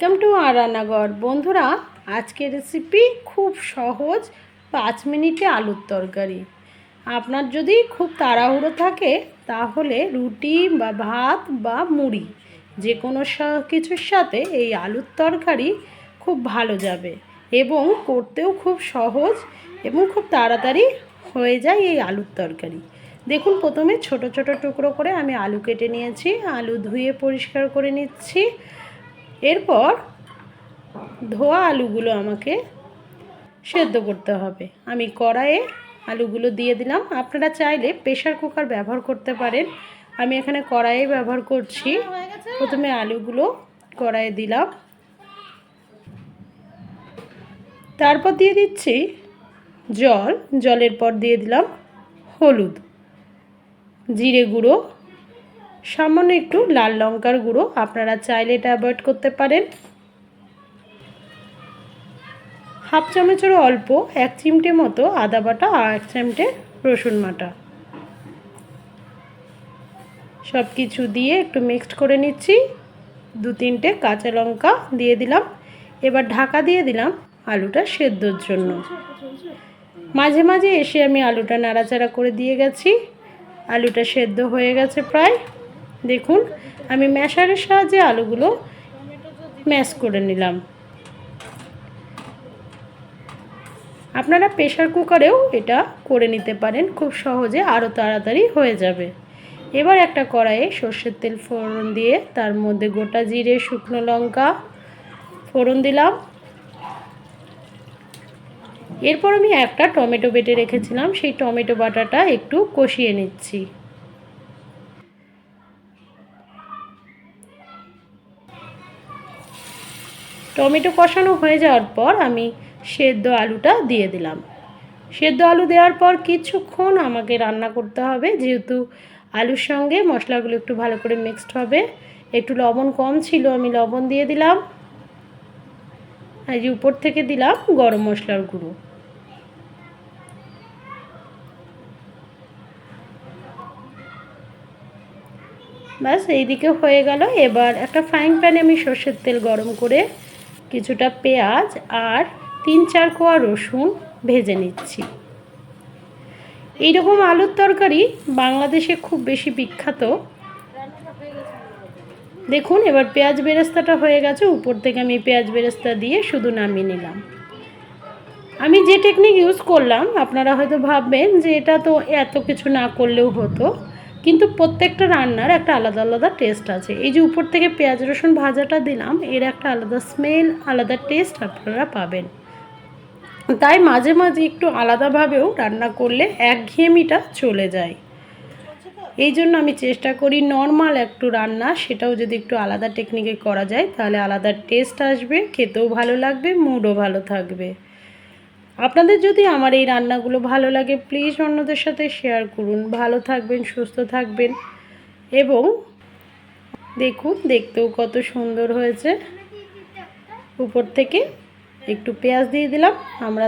Welcome to আর রান্নাঘর বন্ধুরা, আজকের রেসিপি খুব সহজ, পাঁচ মিনিটে আলুর তরকারি। আপনার যদি খুব তাড়াহুড়ো থাকে, তাহলে রুটি বা ভাত বা মুড়ি যে কোনো কিছুর সাথে এই আলুর তরকারি খুব ভালো যাবে এবং করতেও খুব সহজ এবং খুব তাড়াতাড়ি হয়ে যায় এই আলুর তরকারি। দেখুন, প্রথমে ছোট ছোট টুকরো করে আমি আলু কেটে নিয়েছি, আলু ধুয়ে পরিষ্কার করে নিচ্ছি। এরপর ধোয়া আলুগুলো আমাকে সেদ্ধ করতে হবে। আমি কড়াইয়ে আলুগুলো দিয়ে দিলাম। আপনারা চাইলে প্রেশার কুকার ব্যবহার করতে পারেন। আমি এখানে কড়াইয়ে ব্যবহার করছি। প্রথমে আলুগুলো কড়াইয়ে দিলাম। তারপর দিয়ে দিচ্ছি জল। জলের পর দিয়ে দিলাম হলুদ। জিরে গুঁড়ো। সামান্য একটু লাল লঙ্কার গুঁড়ো আপনারা চাইলে এটা অ্যাভয়েড করতে পারেন। হাফ চামচেরও অল্প এক চিমটে মতো আদা বাটা আর এক চিমটে রসুন বাটা। সব কিছু দিয়ে একটু মিক্সড করে নিচ্ছি। দু তিনটে কাঁচা লঙ্কা দিয়ে দিলাম। এবার ঢাকা দিয়ে দিলাম আলুটা সেদ্ধর জন্য। মাঝে মাঝে এসে আমি আলুটা নাড়াচাড়া করে দিয়ে গেছি। আলুটা সেদ্ধ হয়ে গেছে প্রায়। দেখুন, আমি ম্যাশারের সাহায্যে আলুগুলো ম্যাশ করে নিলাম। আপনারা প্রেশার কুকারেও এটা করে নিতে পারেন, খুব সহজে আরও তাড়াতাড়ি হয়ে যাবে। এবার একটা কড়াইয়ে সর্ষের তেল ফোড়ন দিয়ে তার মধ্যে গোটা জিরে, শুকনো লঙ্কা ফোড়ন দিলাম। এরপর আমি একটা টমেটো বেটে রেখেছিলাম, সেই টমেটো বাটাটা একটু কষিয়ে নিচ্ছি। টমেটো কষানো হয়ে যাওয়ার পর আমি সেদ্ধ আলুটা দিয়ে দিলাম। সেদ্ধ আলু দেওয়ার পর কিছুক্ষণ আমাকে রান্না করতে হবে, যেহেতু আলুর সঙ্গে মশলাগুলো একটু ভালো করে মিক্সড হবে। একটু লবণ কম ছিল, আমি লবণ দিয়ে দিলাম। আর উপর থেকে দিলাম গরম মশলার গুঁড়ো। ব্যাস, এইদিকে হয়ে গেল। এবার একটা ফ্রাইং প্যানে আমি সর্ষের তেল গরম করে কিছুটা পেঁয়াজ আর তিন চার কোয়া রসুন ভেজে নিচ্ছি। এইরকম আলুর তরকারি বাংলাদেশে খুব বেশি বিখ্যাত। দেখুন, এবার পেঁয়াজ বেরেস্তাটা হয়ে গেছে। উপর থেকে আমি পেঁয়াজ বেরেস্তা দিয়ে শুধু নামিয়ে নিলাম। আমি যে টেকনিক ইউজ করলাম, আপনারা হয়তো ভাববেন যে এটা তো এত কিছু না করলেও হতো। কিন্তু প্রত্যেকটা রান্নার একটা আলাদা আলাদা টেস্ট আছে। এই যে উপর থেকে পেঁয়াজ রসুন ভাজাটা দিলাম, এর একটা আলাদা স্মেল আলাদা টেস্ট আপনারা পাবেন। তাই মাঝে মাঝে একটু আলাদাভাবেও রান্না করলে একঘেয়েমিটা চলে যায়। এই জন্য আমি চেষ্টা করি নর্মাল একটু রান্না, সেটাও যদি একটু আলাদা টেকনিকে করা যায়, তাহলে আলাদা টেস্ট আসবে, খেতেও ভালো লাগবে মুডও ভালো থাকবে। আপনাদের যদি আমার এই রান্নাগুলো ভালো লাগে প্লিজ অন্যদের সাথে শেয়ার করুন। ভালো থাকবেন, সুস্থ থাকবেন। এবং দেখুন, দেখতেও কত সুন্দর হয়েছে। উপর থেকে একটু পেঁয়াজ দিয়ে দিলাম, আমরা